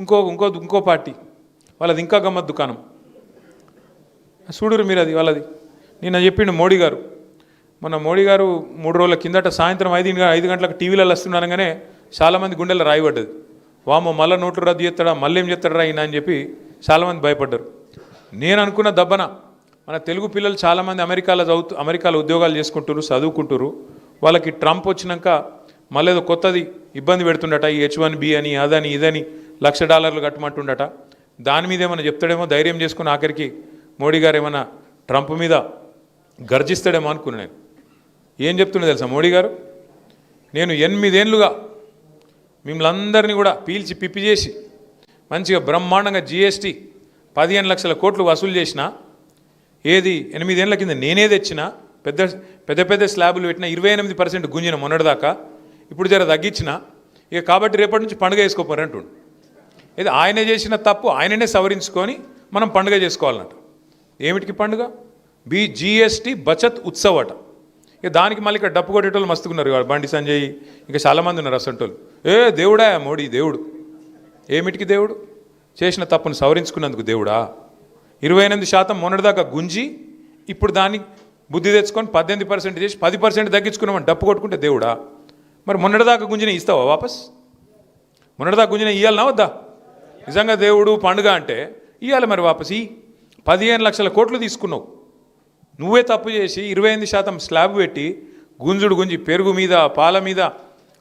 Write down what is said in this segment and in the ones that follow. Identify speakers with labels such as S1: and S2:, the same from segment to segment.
S1: ఇంకో ఇంకో ఇంకో పార్టీ. వాళ్ళది ఇంకా గమ్మత్ దుకాణం. చూడురు మీరు అది వాళ్ళది. నిన్న చెప్పిండు మోడీ గారు. మన మోడీ గారు మూడు రోజుల కిందట సాయంత్రం ఐదు ఐదు గంటలకు టీవీలలో వస్తున్నానగానే చాలామంది గుండెల్లో రాయబడ్డది. వామో మళ్ళీ నోట్లు రద్దు చేస్తాడా మళ్ళీ ఏం చేస్తాడా ఈయన అని చెప్పి చాలామంది భయపడ్డారు. నేను అనుకున్న దబ్బన మన తెలుగు పిల్లలు చాలామంది అమెరికాలో చదువుతూ అమెరికాలో ఉద్యోగాలు చేసుకుంటారు చదువుకుంటారు వాళ్ళకి ట్రంప్ వచ్చినాక మళ్ళీ ఏదో కొత్తది ఇబ్బంది పెడుతుండట ఈ హెచ్ వన్ బి అని అదని ఇదని. లక్ష డాలర్లు కట్టమంటుండట. దాని మీద ఏమైనా చెప్తాడేమో ధైర్యం చేసుకుని ఆఖరికి మోడీ గారు ఏమైనా ట్రంప్ మీద గర్జిస్తాడేమో అనుకున్నా నేను. ఏం చెప్తున్నా తెలుసా మోడీ గారు? నేను ఎనిమిదేళ్ళుగా మిమ్మల్ని అందరినీ కూడా పీల్చి పిప్పి చేసి మంచిగా బ్రహ్మాండంగా జిఎస్టీ పదిహేను లక్షల కోట్లు వసూలు చేసిన ఏది ఎనిమిదేళ్ళ కింద నేనే తెచ్చిన పెద్ద పెద్ద పెద్ద స్లాబులు పెట్టిన ఇరవై ఎనిమిది పర్సెంట్ గుంజిన మొన్నటిదాకా ఇప్పుడు జర తగ్గించిన ఇక కాబట్టి రేపటి నుంచి పండుగ వేసుకోపోరంటుండు. ఇది ఆయన చేసిన తప్పు ఆయననే సవరించుకొని మనం పండుగ చేసుకోవాలన్నట్టు. ఏమిటికి పండుగ? బి జిఎస్టీ బచత్ ఉత్సవ్ అట. ఇక దానికి మళ్ళీ ఇక్కడ డప్పు కొట్టేటోళ్ళు మస్తుకున్నారు బండి సంజయ్ ఇంకా చాలామంది ఉన్నారు అసంటోళ్ళు. ఏ దేవుడా మోడీ దేవుడు. ఏమిటికి దేవుడు? చేసిన తప్పును సవరించుకున్నందుకు దేవుడా? ఇరవై ఎనిమిది శాతం మొన్నటిదాకా గుంజి ఇప్పుడు దాన్ని బుద్ధి తెచ్చుకొని పద్దెనిమిది పర్సెంట్ చేసి పది పర్సెంట్ తగ్గించుకున్నామని డప్పు కొట్టుకుంటే దేవుడా? మరి మొన్నటిదాకా గుంజిన ఇస్తావా వాపస్? మొన్నటిదాకా గుంజిన ఇయ్యాలనా వద్దా? నిజంగా దేవుడు పండుగ అంటే ఇవ్వాలి మరి వాపసి. పదిహేను లక్షల కోట్లు తీసుకున్నావు. నువ్వే తప్పు చేసి ఇరవై ఎనిమిది శాతం స్లాబ్ పెట్టి గుంజుడు గుంజి పెరుగు మీద పాల మీద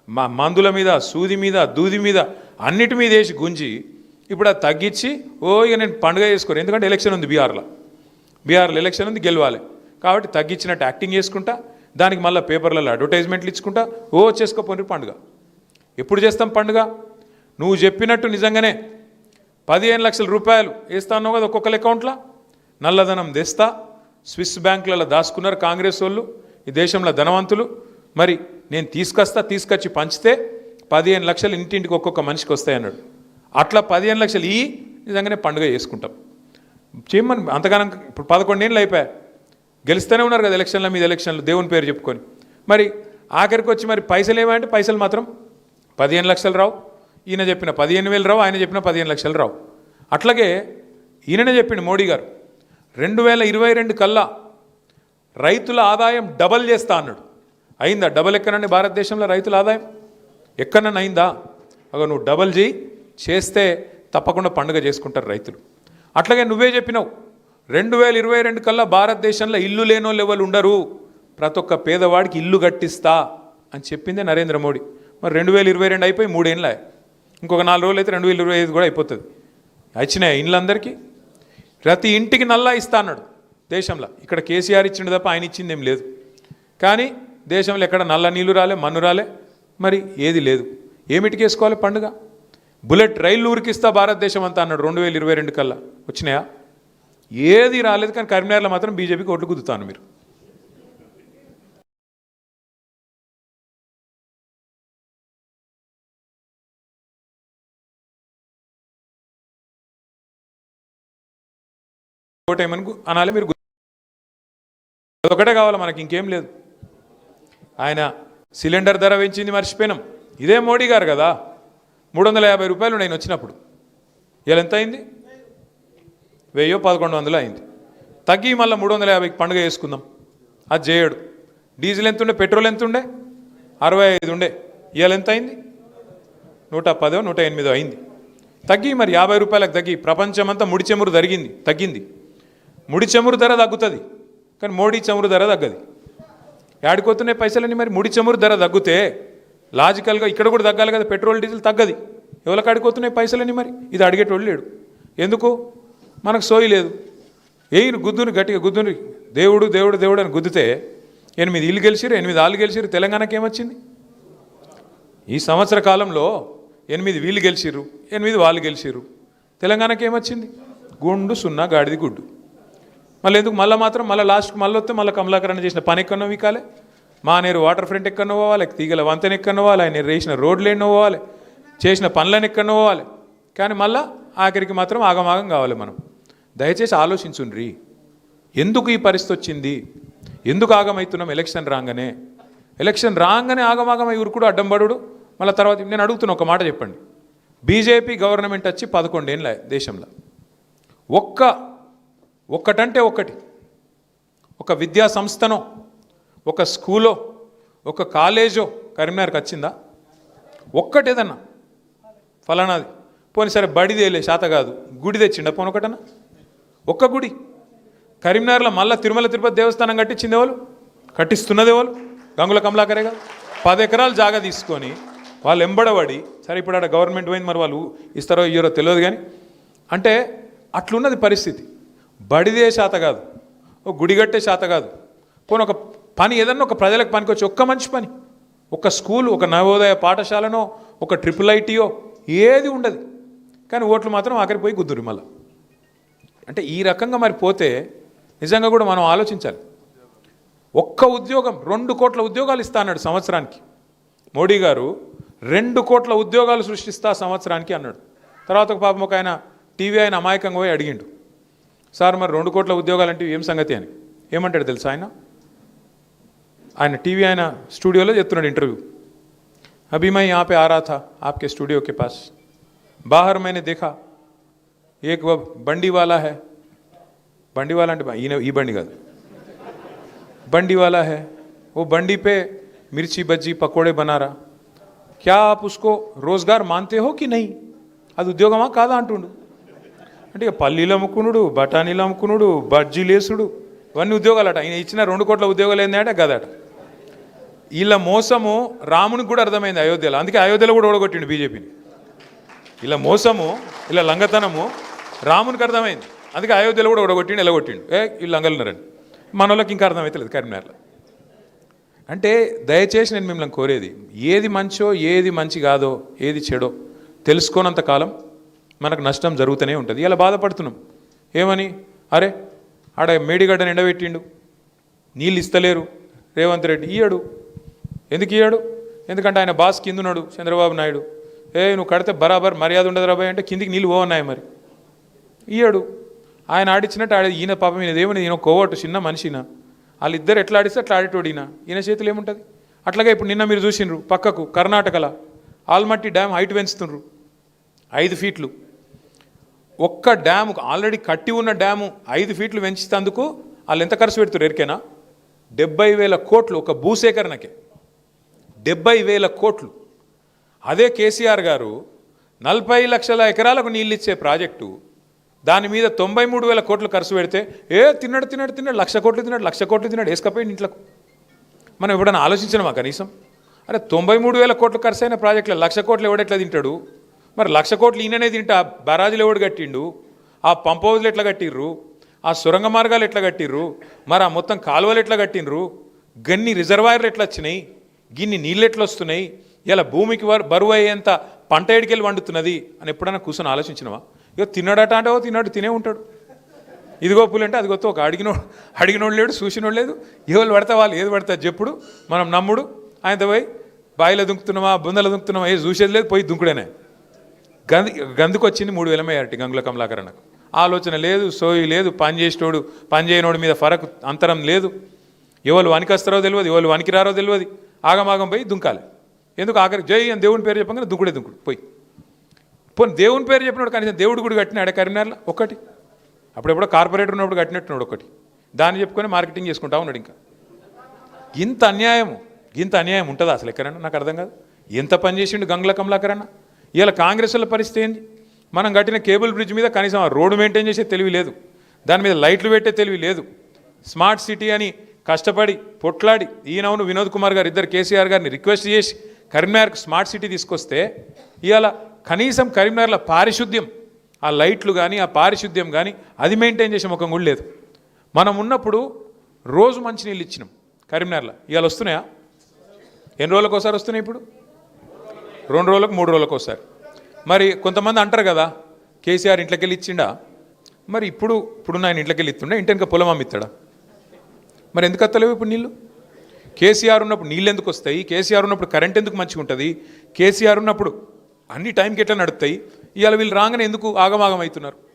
S1: మా మందుల మీద సూది మీద దూది మీద అన్నిటి మీద వేసి గుంజి ఇప్పుడు అది తగ్గించి ఓ ఇక నేను పండుగ చేసుకోరు ఎందుకంటే ఎలక్షన్ ఉంది బీహార్లో. బీహార్లో ఎలక్షన్ ఉంది గెలవాలి. కాబట్టి తగ్గించినట్టు యాక్టింగ్ చేసుకుంటా దానికి మళ్ళీ పేపర్లలో అడ్వర్టైజ్మెంట్లు ఇచ్చుకుంటా ఓ చేసుకోపోయి పండుగ. ఎప్పుడు చేస్తాం పండుగ? నువ్వు చెప్పినట్టు నిజంగానే పదిహేను లక్షల రూపాయలు వేస్తాను కదా ఒక్కొక్కరి అకౌంట్లో? నల్లధనం తెస్తా. స్విస్ బ్యాంకులలో దాచుకున్నారు కాంగ్రెస్ వాళ్ళు ఈ దేశంలో ధనవంతులు. మరి నేను తీసుకొస్తా తీసుకొచ్చి పంచితే పదిహేను లక్షలు ఇంటింటికి ఒక్కొక్క మనిషికి వస్తాయన్నాడు అట్లా పదిహేను లక్షలు ఈ నిజంగానే పండుగ చేసుకుంటాం. చేయమని అంతగానం ఇప్పుడు పదకొండేళ్ళు అయిపోయా. గెలుస్తూనే ఉన్నారు కదా ఎలక్షన్ల మీద ఎలక్షన్లు దేవుని పేరు చెప్పుకొని. మరి ఆఖరికి వచ్చి మరి పైసలు ఏమంటే పైసలు మాత్రం పదిహేను లక్షలు రావు. ఈయన చెప్పిన పదిహేను వేలు రావు ఆయన చెప్పిన పదిహేను లక్షలు రావు. అట్లాగే ఈయననే చెప్పిండు మోడీ గారు రెండు వేల ఇరవై రెండు కల్లా రైతుల ఆదాయం డబల్ చేస్తా అన్నాడు. అయిందా? డబల్ ఎక్కనండి భారతదేశంలో రైతుల ఆదాయం? ఎక్కడన్నా అయిందా? అగో నువ్వు డబల్ చేయి చేస్తే తప్పకుండా పండుగ చేసుకుంటారు రైతులు. అట్లాగే నువ్వే చెప్పినావు రెండు వేల ఇరవై రెండు కల్లా భారతదేశంలో ఇల్లు లేనో లెవెల్ ఉండరు? ప్రతి ఒక్క పేదవాడికి ఇల్లు కట్టిస్తా అని చెప్పిందే నరేంద్ర మోడీ. మరి రెండు వేల ఇరవై రెండు అయిపోయి మూడేళ్ళ ఇంకొక నాలుగు రోజులు అయితే రెండు వేల ఇరవై ఐదు కూడా అయిపోతుంది. వచ్చినాయి ఇండ్లందరికీ. ప్రతి ఇంటికి నల్లా ఇస్తా అన్నాడు దేశంలో. ఇక్కడ కేసీఆర్ ఇచ్చిండు తప్ప ఆయన ఇచ్చింది ఏం లేదు. కానీ దేశంలో ఎక్కడ నల్ల నీళ్ళు రాలే మన్ను రాలే మరి ఏది లేదు. ఏమిటికి వేసుకోవాలి పండుగ? బుల్లెట్ రైలు ఊరికిస్తా భారతదేశం అంతా అన్నాడు రెండు వేల ఇరవై రెండు కల్లా. వచ్చినాయా? ఏది రాలేదు కానీ కరీంనగర్లో మాత్రం బీజేపీకి ఓట్లు కుదుతాను మీరు. ఓటేమని అనాలి మీరు ఒకటే అదొకటే కావాలి మనకి ఇంకేం లేదు. ఆయన సిలిండర్ ధర పెంచింది మర్చిపోయినాం. ఇదే మోడీ గారు కదా. మూడు వందల యాభై రూపాయలు నేను వచ్చినప్పుడు. ఇలా ఎంత అయింది? వెయ్యో పదకొండు వందలు అయింది. తగ్గి మళ్ళీ మూడు వందల యాభైకి పండుగ చేసుకుందాం. అది చేయడు. డీజిల్ ఎంత ఉండే పెట్రోల్ ఎంత ఉండే అరవై ఐదు ఉండే. ఇవాళ ఎంత అయింది? నూట పదో నూట ఎనిమిదో అయింది. తగ్గి మరి యాభై రూపాయలకు తగ్గి. ప్రపంచమంతా ముడి చెమురు జరిగింది తగ్గింది. ముడి చమురు ధర తగ్గుతుంది. కానీ మోడీ చమురు ధర తగ్గది. యాడిపోతున్నాయి పైసలని మరి ముడి చమురు ధర తగ్గితే లాజికల్గా ఇక్కడ కూడా తగ్గాలి కదా పెట్రోల్ డీజిల్ తగ్గది. ఎవరికి ఆడిపోతున్నాయి పైసలని మరి? ఇది అడిగేటోళ్ళు లేడు. ఎందుకు? మనకు సోయి లేదు. ఏయిన గుద్దుని గట్టిగా గుద్దుని దేవుడు దేవుడు దేవుడు అని గుద్దితే ఎనిమిది ఇల్లు గెలిచిరు ఎనిమిది ఆళ్ళు గెలిచిరు తెలంగాణకి ఏమొచ్చింది? ఈ సంవత్సర కాలంలో ఎనిమిది వీళ్ళు గెలిచిర్రు ఎనిమిది వాళ్ళు గెలిచిర్రు. తెలంగాణకి ఏమొచ్చింది? గుండు సున్నా గాడిది గుడ్డు. మళ్ళీ ఎందుకు? మళ్ళీ మాత్రం మళ్ళీ లాస్ట్కి మళ్ళీ వస్తే మళ్ళీ కమలాకరణ చేసిన పని ఎక్కడో వీకాలే మానేరు వాటర్ ఫ్రంట్ ఎక్కడో పోవాలి తీగల వంతెన ఎక్కడో పోవాలి ఆయన వేసిన రోడ్లు ఎన్నో పోవాలి చేసిన పనులను ఎక్కడో పోవాలి. కానీ మళ్ళా ఆఖరికి మాత్రం ఆగమాగం కావాలి మనం. దయచేసి ఆలోచించుండ్రి. ఎందుకు ఈ పరిస్థితి వచ్చింది? ఎందుకు ఆగమవుతున్నాం ఎలక్షన్ రాగానే. ఎలక్షన్ రాగానే ఆగమాగమై ఊరుకుడు అడ్డం మళ్ళీ తర్వాత నేను అడుగుతున్నా ఒక మాట చెప్పండి. బీజేపీ గవర్నమెంట్ వచ్చి పదకొండేళ్ళ దేశంలో ఒక్క ఒక్కటంటే ఒక్కటి. ఒక విద్యా సంస్థనో ఒక స్కూలో ఒక కాలేజో కరీంనగర్కి వచ్చిందా? ఒక్కటేదన్నా. ఫలానాది. పోనీ సరే బడిదేలే శాత కాదు. గుడి తెచ్చిండ? పోనీ ఒకటన్నా. ఒక్క గుడి. కరీంనగర్లో మళ్ళా తిరుమల తిరుపతి దేవస్థానం కట్టించింది ఎవరు? కట్టిస్తున్నది ఎవరు? గంగుల కమలాకరే కాదు పది ఎకరాలు జాగా తీసుకొని వాళ్ళు ఎంబడబడి సరే ఇప్పుడు ఆడ గవర్నమెంట్ పోయింది మరి వాళ్ళు ఇస్తారో ఇయ్యరో తెలియదు కానీ అంటే అట్లున్నది పరిస్థితి. బడిదే శాత కాదు. ఒక గుడి కట్టే శాత కాదు. పోనీ ఒక పని ఏదన్నా ఒక ప్రజలకు పనికి వచ్చి ఒక్క మంచి పని. ఒక స్కూల్ ఒక నవోదయ పాఠశాలనో ఒక ట్రిపుల్ ఐటీయో ఏది ఉండదు. కానీ ఓట్లు మాత్రం ఆఖరికి పోయి గుద్దురు మళ్ళీ. అంటే ఈ రకంగా మరి పోతే నిజంగా కూడా మనం ఆలోచించాలి. ఒక్క ఉద్యోగం రెండు కోట్ల ఉద్యోగాలు ఇస్తా అన్నాడు సంవత్సరానికి. మోడీ గారు రెండు కోట్ల ఉద్యోగాలు సృష్టిస్తా సంవత్సరానికి అన్నాడు. తర్వాత ఒక పాపం ఒక ఆయన టీవీ ఆయన అమాయకంగా పోయి అడిగిండు. సార్ మరి రెండు కోట్ల ఉద్యోగాలు అంటే ఏం సంగతి అని ఏమంటాడు తెలుసా ఆయన ఆయన టీవీ ఆయన స్టూడియోలో చెప్తున్నాడు ఇంటర్వ్యూ अभी मैं यहाँ पे आ रहा था आपके स्टूडियो के पास बाहर मैंने देखा एक वो बंडी वाला है बंडी वाला అంటే ఈయన ఈ బండి కాదు बंडी वाला है वो बंडी पे मिर्ची बज्जी पकोड़े बना रहा क्या आप उसको रोजगार मानते हो कि नहीं అది ఉద్యోగమా కాదా అంటుండు అంటే ఇక పల్లీలు అమ్ముకునుడు బఠానీలు అమ్ముకునుడు బజ్జీలేసుడు ఇవన్నీ ఉద్యోగాలట. ఆయన ఇచ్చిన రెండు కోట్ల ఉద్యోగాలు ఏంటంటే గదట. వీళ్ళ మోసము రామునికి కూడా అర్థమైంది అయోధ్యలో. అందుకే అయోధ్యలో కూడా ఓడగొట్టిండు బీజేపీని. ఇలా మోసము ఇలా లంగతనము రామునికి అర్థమైంది. అందుకే అయోధ్యలో కూడా ఓడగొట్టిండు ఎలగొట్టిండు. ఏ వీళ్ళు లంగలున్నారని మన వాళ్ళకి ఇంకా అర్థమవుతలేదు కరీంనగర్లో. అంటే దయచేసి నేను మిమ్మల్ని కోరేది ఏది మంచో ఏది మంచి కాదో ఏది చెడో తెలుసుకోనంత కాలం మనకు నష్టం జరుగుతూనే ఉంటుంది. ఇలా బాధపడుతున్నాం. ఏమని? అరే ఆడ మేడిగడ్డను ఎండబెట్టిండు నీళ్ళు ఇస్తలేరు. రేవంత్ రెడ్డి ఇయ్యడు. ఎందుకు ఇయ్యాడు? ఎందుకంటే ఆయన బాస్ కింద ఉన్నాడు చంద్రబాబు నాయుడు. ఏ నువ్వు కడితే బరాబర్ మర్యాద ఉండదు రాబాయ్ అంటే కిందికి నీళ్ళు పోవన్నాయి మరి. ఇయ్యాడు. ఆయన ఆడిచ్చినట్టు ఆడే ఈయన పాపం ఈయన దేవుని ఈయన కోవట్టు చిన్న మనిషిన. వాళ్ళిద్దరు ఎట్లా ఆడిస్తే అట్లా ఆడేటోడు ఈయన ఈయన చేతులు ఏముంటుంది? అట్లాగే ఇప్పుడు నిన్న మీరు చూసిండ్రు పక్కకు కర్ణాటకలో. ఆల్మట్టి డ్యామ్ హైట్ పెంచుతుండ్రు. ఐదు ఫీట్లు. ఒక్క డ్యాము ఆల్రెడీ కట్టి ఉన్న డ్యాము ఐదు ఫీట్లు పెంచుతందుకు వాళ్ళు ఎంత ఖర్చు పెడుతున్నారు ఎరికేనా? డెబ్బై వేల కోట్లు ఒక భూసేకరణకే. డెబ్బై వేల కోట్లు. అదే కేసీఆర్ గారు నలభై లక్షల ఎకరాలకు నీళ్ళు ఇచ్చే ప్రాజెక్టు దాని మీద తొంభై మూడు వేల కోట్లు ఖర్చు పెడితే ఏ తిన్నాడు తిన్నాడు తిన్నాడు లక్ష కోట్లు తిన్నాడు లక్ష కోట్లు తిన్నాడు వేసుకపోయింది ఇంట్లో మనం ఎప్పుడైనా ఆలోచించినామా కనీసం? అరే తొంభై మూడు వేల కోట్లు ఖర్చు అయిన ప్రాజెక్టులో లక్ష కోట్లు ఎవడెట్లా తింటాడు? మరి లక్ష కోట్లు ఈయననే తింటా బరాజులు ఎవడు కట్టిండు? ఆ పంప్ హౌజులు ఎట్లా కట్టిర్రు? ఆ సొరంగ మార్గాలు ఎట్లా కట్టిర్రు? మరి ఆ మొత్తం కాలువలు ఎట్లా కట్టిండ్రు? గన్ని రిజర్వాయర్లు ఎట్లా వచ్చినాయి? గిన్ని నీళ్ళు ఎట్లా వస్తున్నాయి? ఇలా భూమికి బరువు అయ్యేంత పంట ఎడికెళ్ళి వండుతున్నది అని ఎప్పుడైనా కూర్చొని ఆలోచించినవా? ఇక తిన్నాడట అంటే ఓ తిన్నాడు తినే ఉంటాడు. ఇదిగో పూలు అదిగో ఒక అడిగినోడు అడిగినోడు లేడు చూసినోడు లేదు. ఎవరు పడతా వాళ్ళు ఏది పడతా చెప్పుడు. మనం నమ్ముడు. ఆయనతో పోయి బాయిలో దుంకుతున్నామా బుందలో దుంకుతున్నామా ఏ చూసేది లేదు పోయి దుంకుడేనే. గంది గందుకొచ్చింది మూడు వేల మేరటి గంగుల కమలాకరణకు. ఆలోచన లేదు సోయి లేదు పని చేసేటోడు పని చేయనోడు మీద ఫరక్ అంతరం లేదు. ఎవరు వనికొస్తారో తెలియదు ఎవరు వనికిరారో తెలియదు ఆగమాగం పోయి దుంకాలి. ఎందుకు ఆఖరి జై అని దేవుని పేరు చెప్పగానే దుంకుడే దుంకుడు పోయి. పోనీ దేవుని పేరు చెప్పినప్పుడు కనీసం దేవుడు గుడి కట్టినాడే కరీంనగర్లో? ఒకటి అప్పుడెప్పుడో కార్పొరేటర్ ఉన్నప్పుడు కట్టినట్టున్నాడు ఒకటి దాన్ని చెప్పుకొని మార్కెటింగ్ చేసుకుంటా ఉన్నాడు ఇంకా. ఇంత అన్యాయం ఇంత అన్యాయం ఉంటుందా అసలు ఎక్కడన్నా నాకు అర్థం కాదు. ఎంత పని చేసిండు గంగుల కమలాకరన్నా ఇవాళ కాంగ్రెస్ల పరిస్థితి ఏంది? మనం కట్టిన కేబుల్ బ్రిడ్జ్ మీద కనీసం ఆ రోడ్డు మెయింటైన్ చేసే తెలివి లేదు. దాని మీద లైట్లు పెట్టే తెలివి లేదు. స్మార్ట్ సిటీ అని కష్టపడి పొట్లాడి ఈయనవును వినోద్ కుమార్ గారు ఇద్దరు కేసీఆర్ గారిని రిక్వెస్ట్ చేసి కరీంనగర్కు స్మార్ట్ సిటీ తీసుకొస్తే ఇవాళ కనీసం కరీంనగర్లో పారిశుద్ధ్యం ఆ లైట్లు కానీ ఆ పారిశుద్ధ్యం కానీ అది మెయింటైన్ చేసే ముఖం కూడా లేదు. మనం ఉన్నప్పుడు రోజు మంచినీళ్ళు ఇచ్చినాం కరీంనగర్లో. ఇవాళ వస్తున్నాయా? ఎన్ని రోజులకు ఒకసారి వస్తున్నాయి ఇప్పుడు? రెండు రోజులకు మూడు రోజులకు ఒకసారి. మరి కొంతమంది అంటారు కదా కేసీఆర్ ఇంట్లోకి వెళ్ళి ఇచ్చిండా? మరి ఇప్పుడు ఇప్పుడు ఆయన ఇంట్లోకి వెళ్ళి ఇస్తుండే? ఇంటి పొలం అమ్మిస్తాడా? మరి ఎందుకు వస్తలేవు ఇప్పుడు నీళ్ళు? కేసీఆర్ ఉన్నప్పుడు నీళ్ళు ఎందుకు వస్తాయి? కేసీఆర్ ఉన్నప్పుడు కరెంట్ ఎందుకు మంచిగా ఉంటుంది? కేసీఆర్ ఉన్నప్పుడు అన్ని టైంకి ఎట్లా నడుస్తాయి ఇవాళ వీళ్ళు రాగానే ఎందుకు ఆగమాగం అవుతున్నారు?